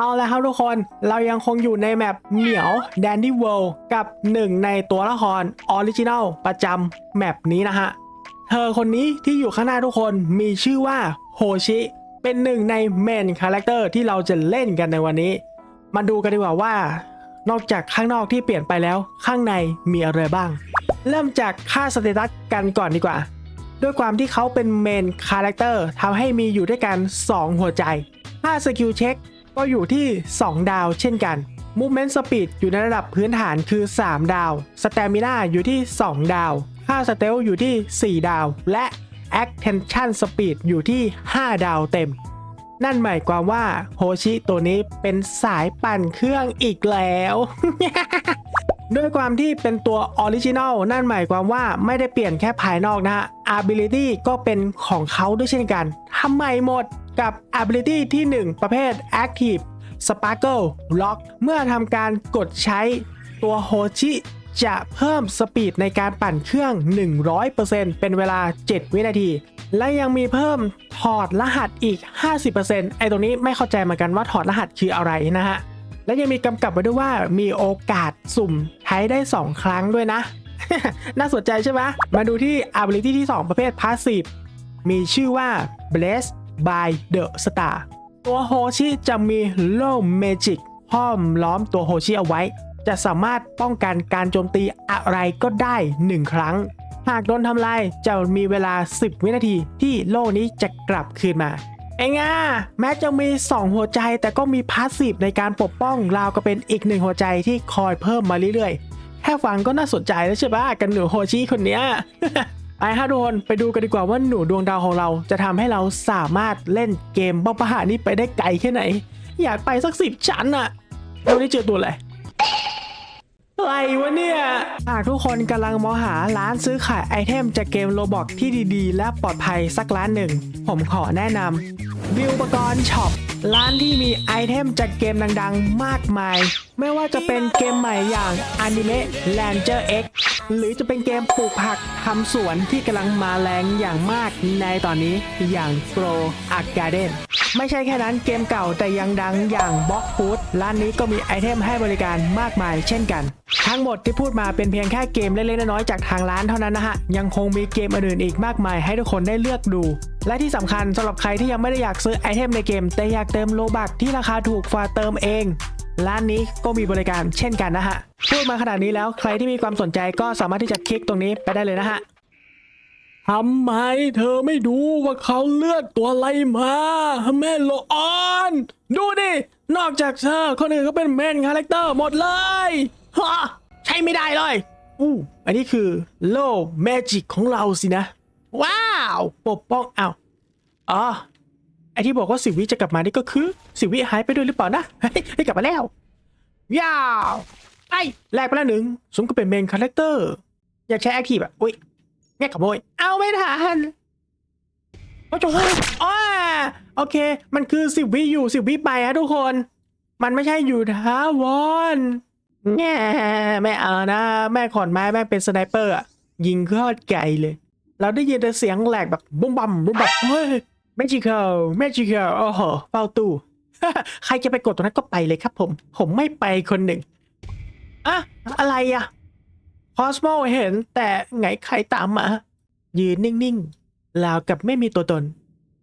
เอาละครับทุกคน เรายังคงอยู่ในแมปเหมียวแดนดี้เวิลด์กับหนึ่งในตัวละครออริจินัลประจำแมปนี้นะฮะ เธอคนนี้ที่อยู่ข้างหน้าทุกคนมีชื่อว่าโฮชิ เป็นหนึ่งในเมนคาแรคเตอร์ที่เราจะเล่นกันในวันนี้ มาดูกันดีกว่าว่า นอกจากข้างนอกที่เปลี่ยนไปแล้วข้างในมีอะไรบ้าง เริ่มจากค่าสเตตัสกันก่อนดีกว่า ด้วยความที่เขาเป็นเมนคาแรคเตอร์ทำให้มีอยู่ด้วยกัน 2 หัวใจค่าสกิลเช็ค ก็อยู่ที่ 2 ดาวเช่นกัน Movement Speed อยู่ในระดับพื้นฐานคือ 3 ดาว Stamina อยู่ที่ 2 ดาว ค่า Stealth อยู่ที่ 4 ดาว และ Attention Speed อยู่ที่ 5 ดาวเต็ม นั่นหมายความว่าโฮชิตัวนี้เป็นสายปั่นเครื่องอีกแล้ว ด้วยความที่เป็นตัวออริจิน l ลนั่นหมายความว่าไม่ได้เปลี่ยนแค่ภายนอกนะฮะ ability ก็เป็นของเขาด้วยเช่นกันทำไมหมด กับ ability ที่ 1 ประเภท active sparkle lock เมื่อทำการกดใช้ตัวโฮชิจะเพิ่มสปีดในการปั่นเครื่อง 100%เป็นเวลา 7 วินาที และยังมีเพิ่มถอดรหัสอีก 50%ไอตรงนี้ไม่เข้าใจเหมือนกันว่าถอดรหัสคืออะไรนะฮะ และยังมีกำกับไว้ด้วยว่ามีโอกาสสุ่มใช้ได้ 2 ครั้งด้วยนะ น่าสนใจใช่ไหม มาดูที่ ability ที่ 2 ประเภท passive มีชื่อว่า bless by the star ตัวโฮชิจะมี low magic ห้อมล้อมตัวโฮชิเอาไว้ จะสามารถป้องกันการโจมตีอะไรก็ได้ 1 ครั้ง หากโดนทำลายจะมีเวลา 10 วินาทีที่โล่นี้จะกลับคืนมาเองอะแม้จะมี 2 หัวใจแต่ก็มีพาสซีฟในการปกป้องราวก็เป็นอีกหนึ่งหัวใจที่คอยเพิ่มมาเรื่อยๆ แค่ฟังก็น่าสนใจแล้วใช่ปะกันหนูโฮชิคนเนี้ย ไปฮะทุกคนไปดูกันดีกว่าว่าหนูดวงดาวของเราจะทำให้เราสามารถเล่นเกมบ้าประหานี้ไปได้ไกลแค่ไหน อยากไปสักสิบชั้นอะเราได้เจอตัวอะไรอะไรวะเนี่ย หากทุกคนกำลังมองหาร้านซื้อขายไอเทมจากเกมโลบอกที่ดีๆ และปลอดภัยสักร้านหนึ่ง ผมขอแนะนำวิวปกรณ์ช็อปร้านที่มีไอเทมจากเกมดังๆ มากมาย ไม่ว่าจะเป็นเกมใหม่อย่าง Anime Ranger X หรือจะเป็นเกมปลูกผักทำสวนที่กำลังมาแรงอย่างมากในตอนนี้อย่าง Grow a Garden ไม่ใช่แค่นั้นเกมเก่าแต่ยังดังอย่าง b o x Food ร้านนี้ก็มีไอเทมให้บริการมากมายเช่นกัน ทั้งหมดที่พูดมาเป็นเพียงแค่เกมเล็กๆน้อยๆจากทางร้านเท่านั้นนะฮะ ยังคงมีเกมอื่นๆอีกมากมายให้ทุกคนได้เลือกดู และที่สำคัญสำหรับใครที่ยังไม่ได้อยากซื้อไอเทมในเกม แต่อยากเติมโลบักที่ราคาถูกฝ่าเติมเอง ร้านนี้ก็มีบริการเช่นกันนะฮะ พูดมาขนาดนี้แล้วใครที่มีความสนใจก็สามารถที่จะคลิกตรงนี้ไปได้เลยนะฮะทำไมเธอไม่ดูว่าเขาเลือกตัวอะไรมา แม่โลออน ดูดิ นอกจากเธอคนอื่นก็เป็นเมนคาแรคเตอร์หมดเลยฮะใช้ไม่ได้เลยอู้อันนี้คือโลแมจิกของเราสินะ ว้าว ปกป้องอ้าวอ๋อ ไอที่บอกว่าสิวิจะกลับมานี่ก็คือสิวิหายไปด้วยหรือเปล่านะเฮ้กลับมาแล้วยาวไอ้แลกไปแล้วหนึ่งสมก็เป็นเมนคาแรคเตอร์อยากใช้แอคทีฟอะอุ้ยแม่ขโมย เอาไม่ทันโอ้โหอ๋อโอเค มันคือสิบวิอยู่สิบวิไปฮะทุกคน มันไม่ใช่อยู่ท้าวอนแง่ไม่เอานะ แม่ขอนไม้แม่เป็นสไนเปอร์อะยิงโคตรไกลเลย เราได้ยินแต่เสียงแหลกแบบบุ้มบัมบุ้มบัมเฮ้ย แมจิคอลแมจิคอลโอ้โหเฝ้าตู้ ใครจะไปกดตรงนั้นก็ไปเลยครับผม ผมไม่ไปคนหนึ่งอะอะไรอะคอสโมเห็นแต่ไงใครตามมา ยืนนิ่งๆราวกับไม่มีตัวตน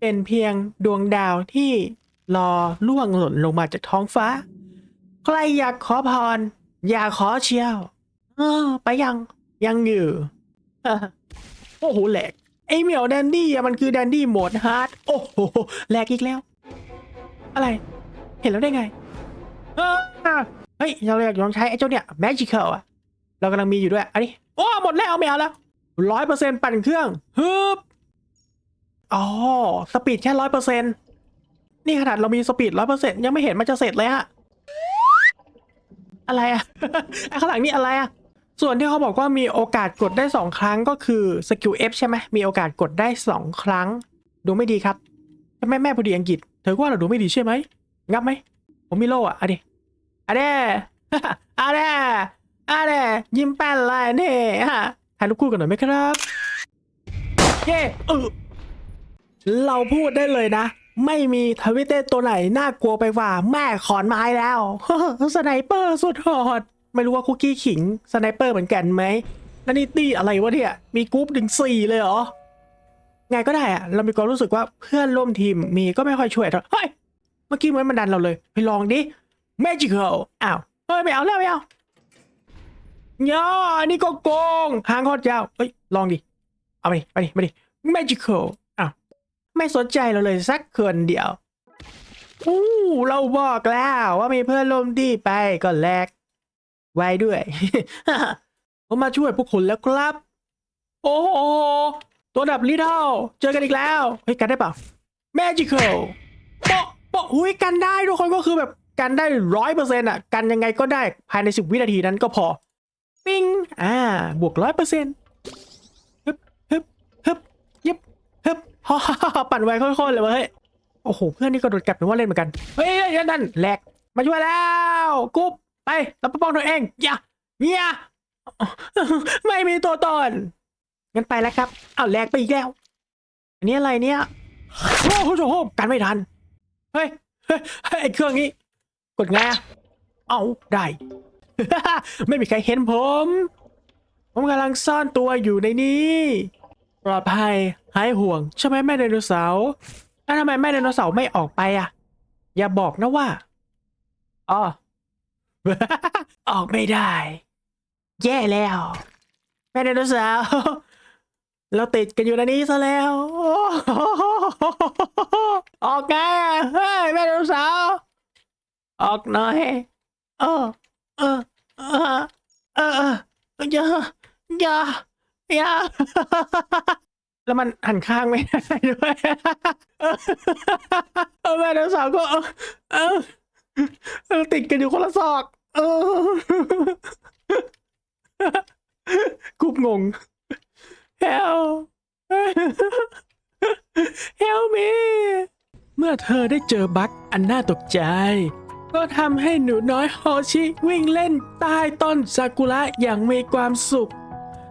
เป็นเพียงดวงดาวที่รอล่วงหล่นลงมาจากท้องฟ้า ใครอยากขอพร อย่าขอเชียว เออ ไปยังยังอยู่โอ้โหแหลก ไอเหมียวแดนดี้อะมันคือแดนดี้โหมดฮาร์ดโอ้โหแลกอีกแล้ว อะไร เห็นแล้วได้ไงเออเฮ้ยเราอยากลองใช้ไอ้เจ้าเนี่ยแมจิคอลอะเรากำลังมีอยู่ด้วยอันนี้โอ้หมดแล้วไม่เอาแล้วร้อยเปอร์เซ็นต์ปั่นเครื่องฮึบอ๋อสปีดแค่ร้อยเปอร์เซ็นต์นี่ขนาดเรามีสปีดร้อยเปอร์เซ็นต์ยังไม่เห็นมันจะเสร็จเลยฮะอะไรอะไอ้ข้างหลังนี่อะไรอะ ส่วนที่เขาบอกว่ามีโอกาสกดได้สองครั้งก็คือสกิล F ใช่ไหมมีโอกาสกดได้สองครั้ง ดูไม่ดีครับแม่แม่พอดีอังกฤษ เธอว่าเราดูไม่ดีใช่ไหมงับไหม ผมมีโล่อะอะดิอะเด้อะเด้อะไรยิ้มแป้นเลยนี่ฮะถ่ายรูปคู่กันหน่อยไหมครับเย้เออเราพูดได้เลยนะ ไม่มีทวิตเตอร์ตัวไหนน่ากลัวไปกว่าแม่ขอนไม้แล้วสไนเปอร์สุดโหด ไม่รู้ว่าคุกกี้ขิงสไนเปอร์เหมือนกันไหมแล้วนี่ตีอะไรวะเนี่ย มีกรุ๊ปถึงสี่เลยเหรอ ไงก็ได้อะเรามีความรู้สึกว่าเพื่อนร่วมทีมมีก็ไม่ค่อยช่วยเท่าเฮ้ย เมื่อกี้มือนมันดันเราเลย ไปลองดิ Magical อ้าว เฮ้ย ไม่เอาแล้วไม่เอาย่อันนี้ก็โกง หางคตรยาว เฮ้ย ลองดิ เอาไปดิไปดิไปดิ Magical อ้าว ไม่สนใจเราเลยสักคนเดียวอู้เราบอกแล้วว่ามีเพื่อนร่วมทีไปก็แลก ไว้ด้วยผมมาช่วยพวกคุณแล้วครับ โอ้โหตัวดับลิทเทิลเจอกันอีกแล้ว เฮ้ย กันได้เปล่า Magical โปะโปะหุยกันได้ทุกคนก็คือแบบกันได้ร้อยเปอร์เซ็นต์อะ กันยังไงก็ได้ภายในสิบวินาทีนั้นก็พอ ปิ้ง อ่า บวกร้อยเปอร์เซ็นต์ฮึบฮึบฮึบยิบฮึบฮ่าฮ่าฮ่าปั่นไวค่อยๆเลยเว้ย โอ้โห เพื่อนนี่ก็โดดกลับนึกว่าเล่นเหมือนกันเฮ้ยเฮ้ยนั่นแหลกมาช่วยแล้ว กุ๊บ ไปเราปกป้องตัวเองอย่าเนี่ยไม่มีตัวตนงั้นไปแล้วครับเอาแหลกไปอีกแล้ว อันนี้อะไรเนี่ยโอ้โหโอ้โหกันไม่ทันเฮ้ยเฮ้ยเฮ้ยไอ้เครื่องนี้ กดไงเอาได้ ไม่มีใครเห็นผม ผมกำลังซ่อนตัวอยู่ในนี้ ปลอดภัยหายห่วงใช่ไหมแม่ไดโนเสาร์แล้วทำไมแม่ไดโนเสาร์ไม่ออกไปอะ อย่าบอกนะว่าอ๋อ ออกไม่ได้ แย่แล้ว แม่ไดโนเสาร์เราติดกันอยู่ในนี้ซะแล้ว ออกไงเฮ้ยแม่ไดโนเสาร์ออกหน่อยเออเออเออเอออย่าอย่าอย่าแล้วมันหันข้างไม่ได้ด้วยแม่ไดโนเสาร์ก็เออเออเออติดกันอยู่คนละซอก เออกรุบงง Help Help me เมื่อเธอได้เจอบั๊กอันน่าตกใจ ก็ทำให้หนูน้อยโฮชิวิ่งเล่นใต้ต้นซากุระอย่างมีความสุข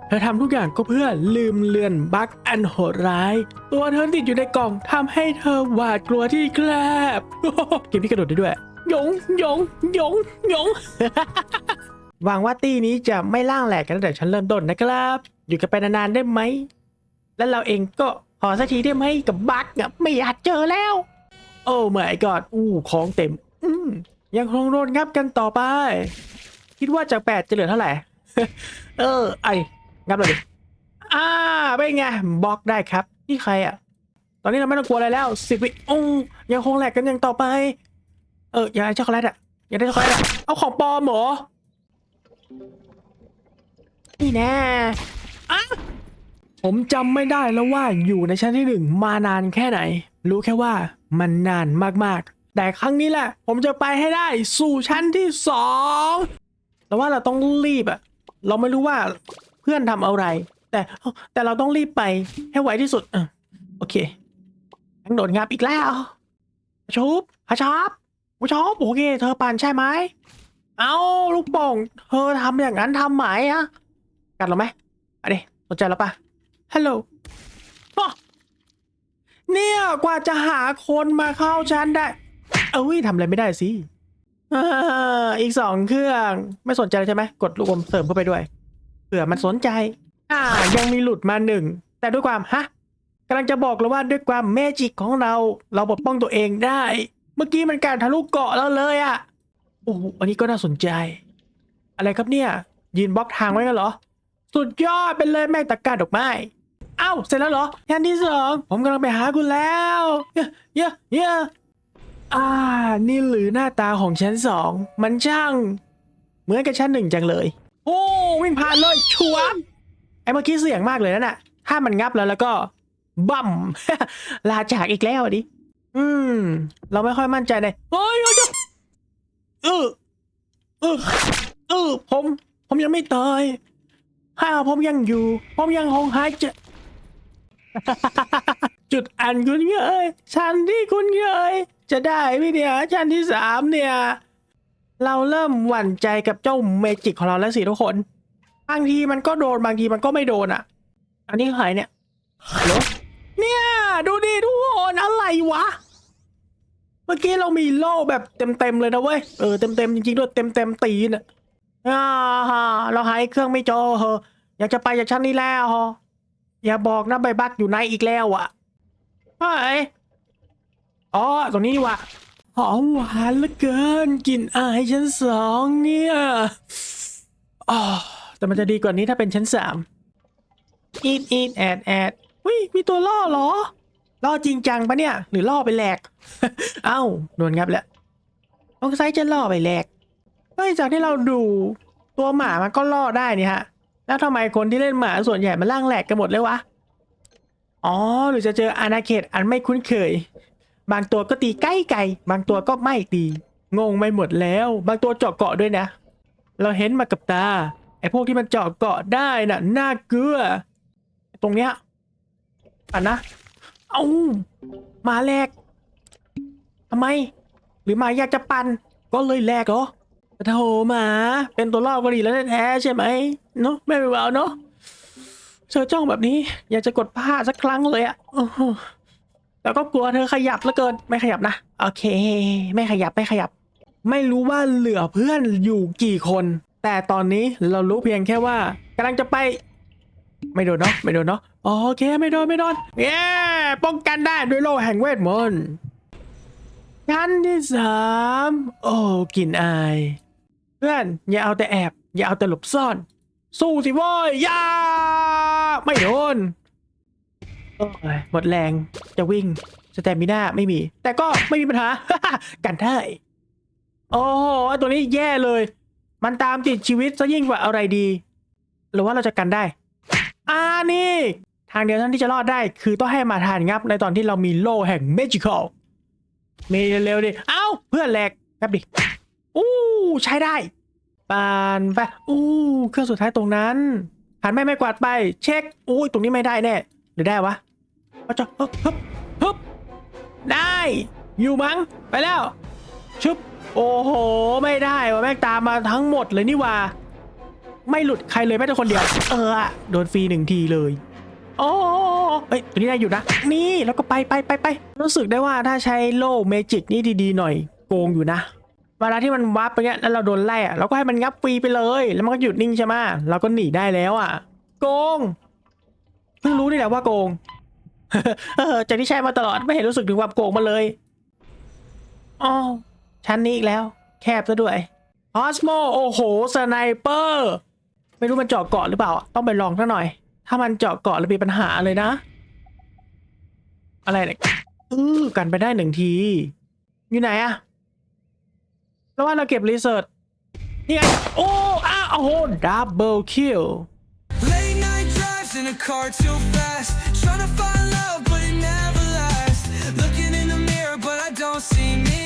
เธอทำทุกอย่างก็เพื่อลืมเลือนบั๊กอันโหดร้าย ตัวเธอติดอยู่ในกล่องทำให้เธอหวาดกลัวที่แคบเกมนี้กระโดดได้ด้วย ยงหยงหยงหยง หวังว่าตีนี้จะไม่ล่างแหลกกันตั้งแต่ฉันเริ่มต้นนะครับ อยู่กันไปนานๆได้ไหม แล้วเราเองก็ขอสักทีได้ไหมกับบั๊กอะไม่อยากเจอแล้ว โอ้ไม่กอดอู้ของเต็ม อืมยังคงโดนงับกันต่อไป คิดว่าจากแปดจะเหลือเท่าไหร่ เออ ไองับเลยดิอ่าเป็นไงบล็อกได้ครับ นี่ใครอะตอนนี้เราไม่ต้องกลัวอะไรแล้วสิบวิโอ้ยังคงแหลกกันอย่างต่อไป เอออยากได้ช็อกโกแลตอะอยากได้ช็อกโกแลตอะเอาของปลอมเหรอนี่แน่อะผมจำไม่ได้แล้วว่าอยู่ในชั้นที่หนึ่งมานานแค่ไหน รู้แค่ว่ามันนานมากๆ แต่ครั้งนี้แหละ ผมจะไปให้ได้สู่ชั้นที่สองแต่ว่าเราต้องรีบอะเราไม่รู้ว่าเพื่อนทำอะไร แต่แต่เราต้องรีบไปให้ไวที่สุดอโอเคทั้งโดดงับอีกแล้วชุบฮะชอบ ผู้ชอบโอเคเธอปั่นใช่ไหมเอาลูกโป่งเธอทำอย่างนั้นทำไหมอะกัดเราไหมอะดิสนใจแล้วปะฮัลโหลเนี่ยกว่าจะหาคนมาเข้าชั้นได้ เอ้ยทำอะไรไม่ได้สิอีกสองเครื่องไม่สนใจใช่ไหมกดลูกอมเสริมเข้าไปด้วยเผื่อมันสนใจ อ่า ยังมีหลุดมาหนึ่ง แต่ด้วยความฮะกำลังจะบอกเลยว่าด้วยความเมจิกของเรา เราปกป้องตัวเองได้ เมื่อกี้มันการทะลุเกาะเราเลยอะโอ้โหอันนี้ก็น่าสนใจ อะไรครับเนี่ย ยืนบล็อกทางไว้กันเหรอ สุดยอดเป็นเลยแม่ตะกร้าดอกไม้เอ้าเสร็จแล้วเหรอชั้นที่สองผมกำลังไปหาคุณแล้วเยอะเยอะเยอะอ่า นี่หรือหน้าตาของชั้นสองมันช่าง เหมือนกับชั้นหนึ่งจังเลย โอ้วิ่งผ่านเลยชัวร์ไอ้เมื่อกี้เสี่ยงมากเลยนั่นน่ะ ถ้ามันงับแล้วแล้วก็บัมลาจากอีกแล้วดิ อืม เราไม่ค่อยมั่นใจในเฮ้ยเดี๋ยวเออเออเออผม ผมยังไม่ตายถ้าผมยังอยู่ ผมยังคงหายใจ จุดอันคุณเคยชั้นที่คุณเคยจะได้ไหมเนี่ยชั้นที่สามเนี่ย เราเริ่มหวั่นใจกับเจ้าเมจิกของเราแล้วสิทุกคนบางทีมันก็โดนบางทีมันก็ไม่โดนอะ อันนี้ใครเนี่ยเนี่ย ดูดิทุกคนอะไรวะ เมื่อกี้เรามีโล่แบบเต็มๆเลยนะเว้ย เออเต็มๆจริงๆด้วยเต็มๆตีนอะอ่าฮะเราหายเครื่องไม่เจอเหรออยากจะไปจากชั้นนี้แล้วเหรออย่าบอกนะใบบักอยู่ในอีกแล้วอะเฮ้อ๋อตรงนี้ว่ะหอมหวานเหลือเกินกลิ่นอายชั้นสองเนี่ยอ๋อแต่มันจะดีกว่านี้ถ้าเป็นชั้นสามอีดอีดแอดแอดวิมีตัวล่อเหรอ ล่อจริงจังปะเนี่ย หรือล่อไปแหลก เอ้าโดนงับแล้วสงสัยจะล่อไปแหลกเฮ้ยจากที่เราดูตัวหมามันก็ล่อได้นี่ฮะ แล้วทำไมคนที่เล่นหมาส่วนใหญ่มันล่างแหลกกันหมดเลยวะ อ๋อหรือจะเจออาณาเขตอันไม่คุ้นเคย บางตัวก็ตีใกล้ไกลบางตัวก็ไม่ตี งงไม่หมดแล้ว บางตัวเจาะเกาะด้วยนะ เราเห็นมากับตาไอ้พวกที่มันเจาะเกาะได้น่ะน่าเกลือตรงเนี้ยอะนะ เอาหมาแหลกทำไม หรือหมาอยากจะปันก็เลยแหลกเหรอโธ่หมา เป็นตัวล่อก็ดีแล้วแท้ๆใช่ไหมเนาะไม่เป็นไรเนาะเธอจ้องแบบนี้ อยากจะกดผ้าสักครั้งเลยอะอื้อหือแต่ก็กลัวเธอขยับเหลือเกินไม่ขยับนะโอเค ไม่ขยับไม่ขยับ ไม่รู้ว่าเหลือเพื่อนอยู่กี่คน แต่ตอนนี้เรารู้เพียงแค่ว่ากำลังจะไป ไม่โดนเนาะไม่โดนเนาะ โอเคไม่โดนไม่โดนเย้ป้องกันได้ด้วยโลแห่งเวทมนต์ชั้นที่สามโอ้กลิ่นอาย เพื่อนอย่าเอาแต่แอบ อย่าเอาแต่หลบซ่อน สู้สิว้ยอย่าไม่โดนโอ้ยหมดแรงจะวิ่งสแตมิน่าไม่มี แต่ก็ไม่มีปัญหา กันได้โอ้โหตัวนี้แย่เลย มันตามติดชีวิตซะยิ่งกว่าอะไรดี หรือว่าเราจะกันได้ อ่านี่ ทางเดียวเท่านั้นที่จะรอดได้ คือต้องให้มาทานงับในตอนที่เรามีโลแห่งเมจิคอลมีเร็วๆดิ เอ้า เพื่อนแหลกงับดิ อู้ใช้ได้ปานไปอู้เครื่องสุดท้ายตรงนั้นหันไม่ไม่กวาดไป เช็คอู้ตรงนี้ไม่ได้แน่หรือได้วะเอาจะฮึบฮึบฮึบได้ อยู่มั้งไปแล้วชุบโอ้โห ไม่ได้ว่ะแม่งตามมาทั้งหมดเลยนี่ว่า ไม่หลุดใครเลยแม้แต่คนเดียว เออโดนฟรีหนึ่งทีเลย โอ้เอ้ยตัวนี้ได้อยู่นะ นี่แล้วก็ไปไปไปไปรู้สึกได้ว่าถ้าใช้โล่เมจิกนี่ดีๆหน่อยโกงอยู่นะเวลาที่มันวับไปเงี้ยแล้วเราโดนไล่อะเราก็ให้มันงับฟรีไปเลย แล้วมันก็หยุดนิ่งใช่ไหมเราก็หนีได้แล้วอะ โกงเพิ่งรู้นี่แหละว่าโกงเออจากที่ใช้มาตลอดไม่เห็นรู้สึกถึงความโกงมาเลยอ๋อชั้นนี้อีกแล้ว แคบซะด้วยออสโมโอ้โหสไนเปอร์ ไม่รู้มันเจาะเกาะหรือเปล่า ต้องไปลองซะหน่อย ถ้ามันเจาะเกาะแล้วมีปัญหาเลยนะ อะไรเนี่ยอือกันไปได้หนึ่งที อยู่ไหนอะแล้วว่าเราเก็บรีเสิร์ชนี่ไง โอ้อ้าโอ้โหดับเบิลคิว Late night drives in a car too fast Trying to find love but it never lasts Looking in the mirror but I don't see me